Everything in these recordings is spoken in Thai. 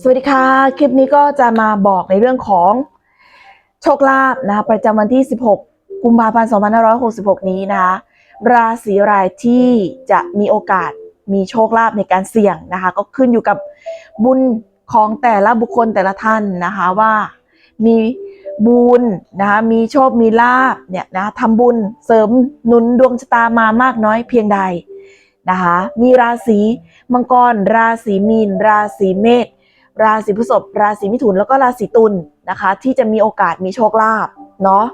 สวัสดีค่ะ คลิปนี้ก็จะมาบอกในเรื่องของโชคลาภนะคะประจำวันที่ 16 กุมภาพันธ์ 2566 นี้นะคะราศีรายที่จะมีโอกาสมีโชคลาภในการเสี่ยงนะคะ ก็ขึ้นอยู่กับบุญของแต่ละบุคคลแต่ละท่านนะคะว่ามีบุญนะคะมีโชคมีลาภเนี่ยนะทำบุญเสริมหนุนดวงชะตามามากน้อยเพียงใดนะคะมีราศีมังกร ราศีมีน ราศีเมษ ราศีพฤษภราศีมิถุนแล้วก็ราศีตุลนะคะ ที่จะมีโอกาสมีโชคลาภเนาะ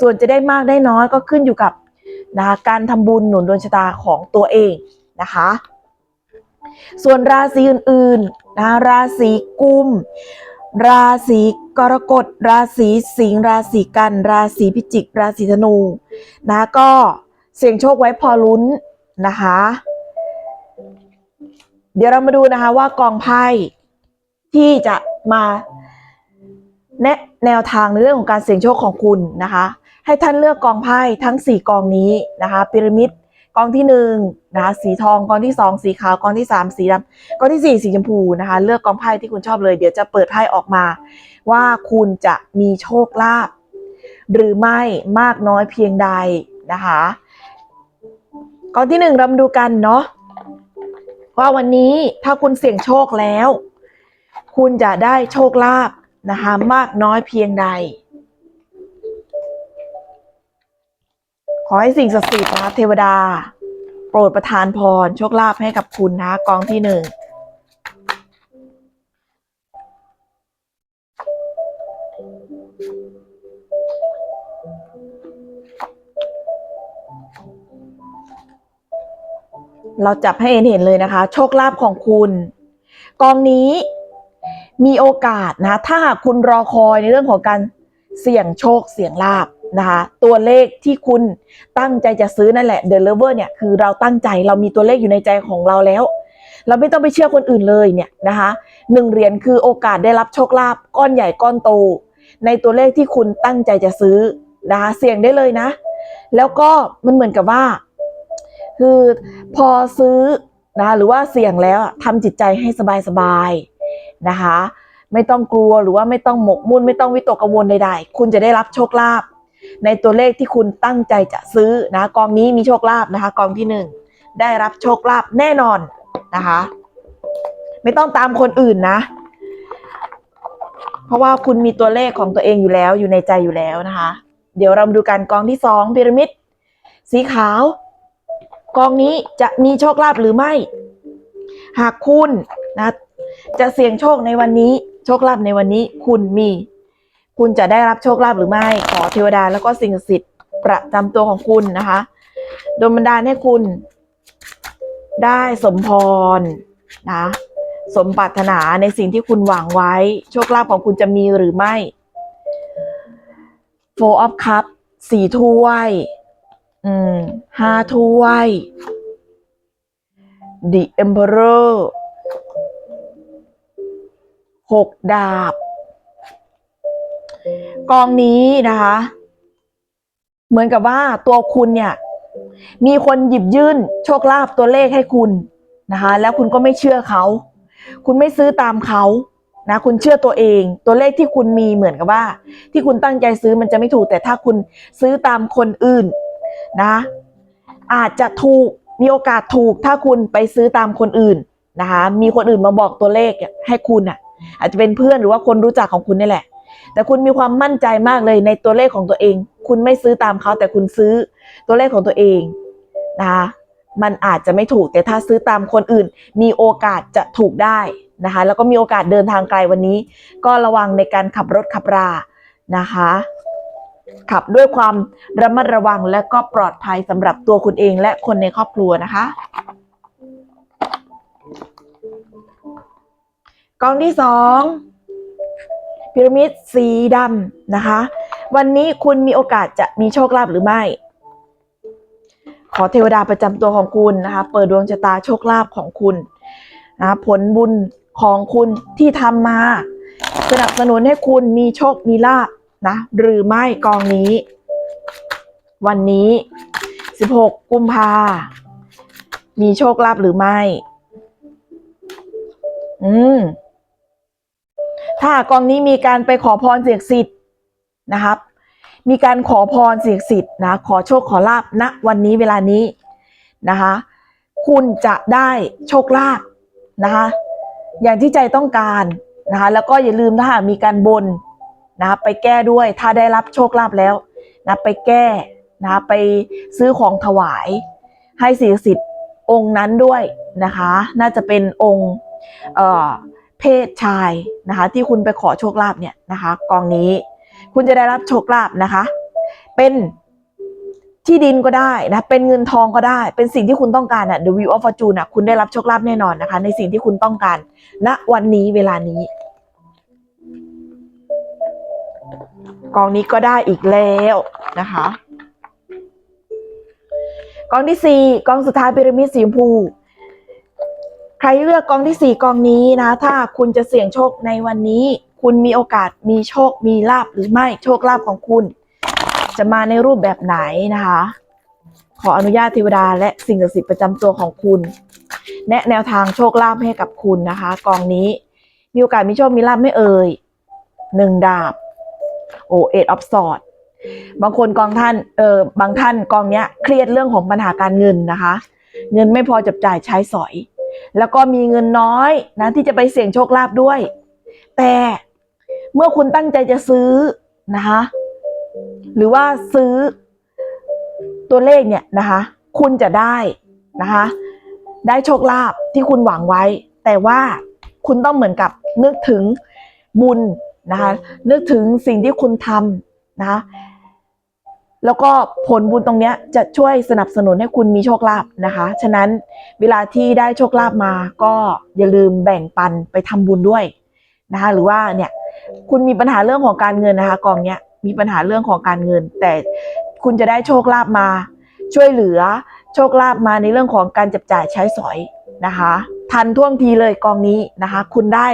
ส่วนจะได้มากได้น้อยก็ขึ้นอยู่กับนะคะการทำบุญหนุนดวงชะตาของตัวเองนะคะ ส่วนราศีอื่นๆนะราศีกุม ราศีกรกฎ ราศีสิงห์ราศีกัน ราศีพิจิก ราศีธนูนะก็เสี่ยงโชคไว้พอลุ้นนะคะ เดี๋ยวเรามาดูนะคะว่ากองไพ่ ที่จะมาแนะแนวทางในเรื่องของการเสี่ยงโชคของคุณนะคะ ให้ท่านเลือกกองไพ่ทั้ง 4 กองนี้นะคะพีระมิดกองที่1นะคะสีทองกองที่ 2 สีขาวกองที่ 3 สีดำกองทีสี่4 สีชมพูนะคะ เลือกกองไพ่ที่คุณชอบเลย เดี๋ยวจะเปิดไพ่ออกมา ว่าคุณจะมีโชคลาภหรือไม่มากน้อยเพียงใดนะคะกองที่หนึ่งเรามาดูกันเนาะว่าวันนี้ถ้าคุณเสี่ยงโชคแล้ว คุณจะได้โชคลาภนะคะมากน้อยเพียงใด ขอให้สิ่งศักดิ์สิทธิ์นะคะเทวดา โปรดประทานพรโชคลาภให้กับคุณนะกองที่หนึ่งเราจับให้เห็นเห็นเลยนะคะ โชคลาภของคุณ กองนี้ มีโอกาสนะ ถ้าหากคุณรอคอยในเรื่องของการเสี่ยงโชคเสี่ยงลาบนะคะตัวเลขที่คุณตั้งใจจะซื้อนั่นแหละ The Lover เนี่ยคือเราตั้งใจเรามีตัวเลขอยู่ในใจของเราแล้ว เราไม่ต้องไปเชื่อคนอื่นเลยเนี่ยนะคะหนึ่งเหรียญคือโอกาสได้รับโชคลาภก้อนใหญ่ก้อนโต ในตัวเลขที่คุณตั้งใจจะซื้อนะคะเสี่ยงได้เลยนะ แล้วก็มันเหมือนกับว่า คือพอซื้อนะหรือว่าเสี่ยงแล้วอะทำจิตใจให้สบายๆ นะคะ ไม่ต้องกลัวหรือว่าไม่ต้องหมกมุ่นไม่ต้องวิตกกังวลใดๆ คุณจะได้รับโชคลาภในตัวเลขที่คุณตั้งใจจะซื้อนะกองนี้มีโชคลาภนะคะ กองที่หนึ่งได้รับโชคลาภแน่นอนนะคะ ไม่ต้องตามคนอื่นนะ เพราะว่าคุณมีตัวเลขของตัวเองอยู่แล้วอยู่ในใจอยู่แล้วนะคะ เดี๋ยวเรามาดูกันกองที่สองพีระมิดสีขาว กองนี้จะมีโชคลาภหรือไม่ หากคุณนะจะเสี่ยงโชคในวันนี้โชคลาภในวันนี้คุณมี คุณจะได้รับโชคลาภหรือไม่ ขอเทวดาแล้วก็สิ่งศักดิ์สิทธิ์ประจำตัวของคุณนะคะโดนบันดาลให้คุณ ได้สมพรนะสมปรารถนาในสิ่งที่คุณหวังไว้ โชคลาภของคุณจะมีหรือไม่ Four of Cup สี่ถ้วย อืมห้าถ้วย The Emperor หกดาบ กองนี้นะคะเหมือนกับว่าตัวคุณเนี่ย มีคนหยิบยื่นโชคลาภตัวเลขให้คุณนะคะ แล้วคุณก็ไม่เชื่อเขา คุณไม่ซื้อตามเขานะ คุณเชื่อตัวเอง ตัวเลขที่คุณมีเหมือนกับว่า ที่คุณตั้งใจซื้อมันจะไม่ถูก แต่ถ้าคุณซื้อตามคนอื่นนะ อาจจะถูก มีโอกาสถูกถ้าคุณไปซื้อตามคนอื่นนะคะ มีคนอื่นมาบอกตัวเลขให้คุณอะ อาจจะเป็นเพื่อนหรือว่าคนรู้จักของคุณนี่แหละ แต่คุณมีความมั่นใจมากเลยในตัวเลขของตัวเอง คุณไม่ซื้อตามเขาแต่คุณซื้อตัวเลขของตัวเองนะคะมันอาจจะไม่ถูกแต่ถ้าซื้อตามคนอื่น มีโอกาสจะถูกได้นะคะ แล้วก็มีโอกาสเดินทางไกลวันนี้ ก็ระวังในการขับรถขับรานะคะ ขับด้วยความระมัดระวังและก็ปลอดภัยสำหรับตัวคุณเองและคนในครอบครัวนะคะ กองที่สองพีระมิดสีดำนะคะ วันนี้คุณมีโอกาสจะมีโชคลาภหรือไม่ ขอเทวดาประจำตัวของคุณนะคะ เปิดดวงชะตาโชคลาภของคุณนะผลบุญของคุณที่ทำมา สนับสนุนให้คุณมีโชคมีลาภ นะ หรือไม่กองนี้ วันนี้ 16 กุมภามีโชคลาภหรือไม่ อืม ถ้ากองนี้มีการไปขอพรเสียงสิทธิ์นะครับ มีการขอพรเสียงสิทธิ์นะ ขอโชคขอลาบณวันนี้เวลานี้นะคะ คุณจะได้โชคลาภนะคะ อย่างที่ใจต้องการนะคะ แล้วก็อย่าลืมถ้ามีการบน นะคะไปแก้ด้วยถ้าได้รับโชคลาภแล้วนะไปแก้นะไปซื้อของถวายให้สิ่งศักดิ์สิทธิ์องค์นั้นด้วยนะคะ น่าจะเป็นองค์เเพศชายนะคะ ที่คุณไปขอโชคลาภเนี่ยนะคะ กองนี้คุณจะได้รับโชคลาภนะคะ เป็นที่ดินก็ได้นะ เป็นเงินทองก็ได้ เป็นสิ่งที่คุณต้องการอะ The View of Fortune อะคุณได้รับโชคลาภแน่นอนนะคะ ในสิ่งที่คุณต้องการณวันนี้เวลานี้ กองนี้ก็ได้อีกแล้วนะคะ กองที่สี่กองสุดท้ายพีระมิดสีชมพู ใครเลือกกองที่สี่กองนี้นะ ถ้าคุณจะเสี่ยงโชคในวันนี้ คุณมีโอกาสมีโชคมีลาบหรือไม่โชคลาภของคุณ จะมาในรูปแบบไหนนะคะ ขออนุญาตเทวดาและสิ่งศักดิ์สิทธิ์ประจำตัวของคุณ แนะแนวทางโชคลาภให้กับคุณนะคะ กองนี้มีโอกาสมีโชคมีลาภไม่เอ่ยหนึ่งดาบ โอเอ็ดออฟสอดบางคนกองท่านเออบางท่านกองเนี้ยเครียดเรื่องของปัญหาการเงินนะคะ เงินไม่พอจับจ่ายใช้สอย แล้วก็มีเงินน้อยนะที่จะไปเสี่ยงโชคลาภด้วย แต่เมื่อคุณตั้งใจจะซื้อนะคะหรือว่าซื้อตัวเลขเนี่ยนะคะ คุณจะได้นะคะ ได้โชคลาภที่คุณหวังไว้ แต่ว่าคุณต้องเหมือนกับนึกถึงบุญ นะคะนึกถึงสิ่งที่คุณทำนะคะแล้วก็ผลบุญตรงเนี้ยจะช่วยสนับสนุนให้คุณมีโชคลาภนะคะ ฉะนั้นเวลาที่ได้โชคลาภมาก็อย่าลืมแบ่งปันไปทำบุญด้วยนะคะ หรือว่าเนี่ยคุณมีปัญหาเรื่องของการเงินนะคะ กองเนี้ยมีปัญหาเรื่องของการเงิน แต่คุณจะได้โชคลาภมา ช่วยเหลือโชคลาภมาในเรื่องของการจับจ่ายใช้สอยนะคะ ทันท่วงทีเลยกองนี้นะคะ คุณได้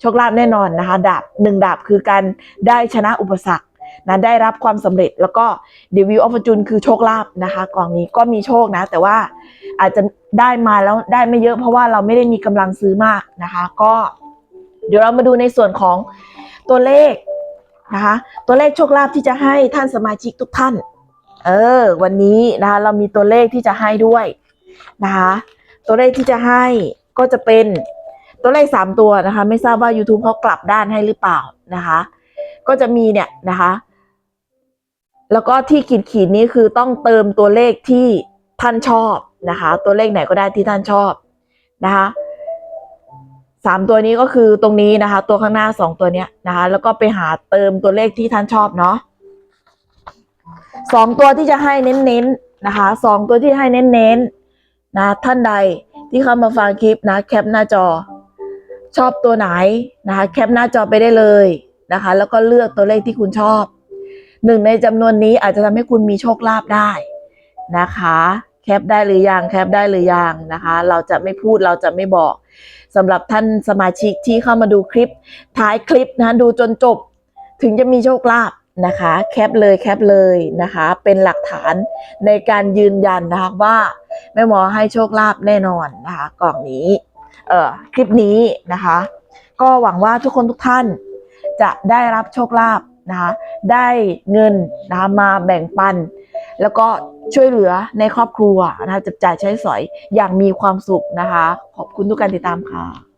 โชคลาภแน่นอนนะคะ ดาบหนึ่งดาบคือการได้ชนะอุปสรรคนะได้รับความสำเร็จแล้วก็เดวิวออฟจูนคือโชคลาภนะคะกองนี้ก็มีโชคนะ แต่ว่าอาจจะได้มาแล้วได้ไม่เยอะเพราะว่าเราไม่ได้มีกำลังซื้อมากนะคะ ก็เดี๋ยวเรามาดูในส่วนของตัวเลขนะคะ ตัวเลขโชคลาภที่จะให้ท่านสมาชิกทุกท่าน เออ วันนี้นะคะเรามีตัวเลขที่จะให้ด้วยนะคะ ตัวเลขที่จะให้ก็จะเป็น ตัวเลขสามตัวนะคะ ไม่ทราบว่า YouTube เขากลับด้านให้หรือเปล่านะคะ ก็จะมีเนี่ยนะคะ แล้วก็ที่ขีดขีดนี้คือต้องเติมตัวเลขที่ท่านชอบนะคะ ตัวเลขไหนก็ได้ที่ท่านชอบนะคะสามตัวนี้ก็คือตรงนี้นะคะ ตัวข้างหน้าสองตัวเนี้ยนะคะ แล้วก็ไปหาเติมตัวเลขที่ท่านชอบเนาะสองตัวที่จะให้เน้นๆนนะคะสองตัวที่ให้เน้นๆนะท่านใดที่เข้ามาฟังคลิปนะ แคปหน้าจอ ชอบตัวไหนนะคะ แคปหน้าจอไปได้เลยนะคะ แล้วก็เลือกตัวเลขที่คุณชอบหนึ่งในจำนวนนี้อาจจะทำให้คุณมีโชคลาภได้นะคะแคปได้หรือยังแคปได้หรือยังนะคะ เราจะไม่พูดเราจะไม่บอกสำหรับท่านสมาชิกที่เข้ามาดูคลิปท้ายคลิปนะดูจนจบ ถึงจะมีโชคลาภนะคะ แคปเลยแคปเลยนะคะ เป็นหลักฐานในการยืนยันนะคะว่าแม่หมอให้โชคลาภแน่นอนนะคะกล่องนี้ คลิปนี้นะคะ ก็หวังว่าทุกคนทุกท่านจะได้รับโชคลาภนะคะได้เงินนะคะมาแบ่งปัน แล้วก็ช่วยเหลือในครอบครัวนะคะจับจ่ายใช้สอยอย่างมีความสุขนะคะ ขอบคุณทุกการติดตามค่ะ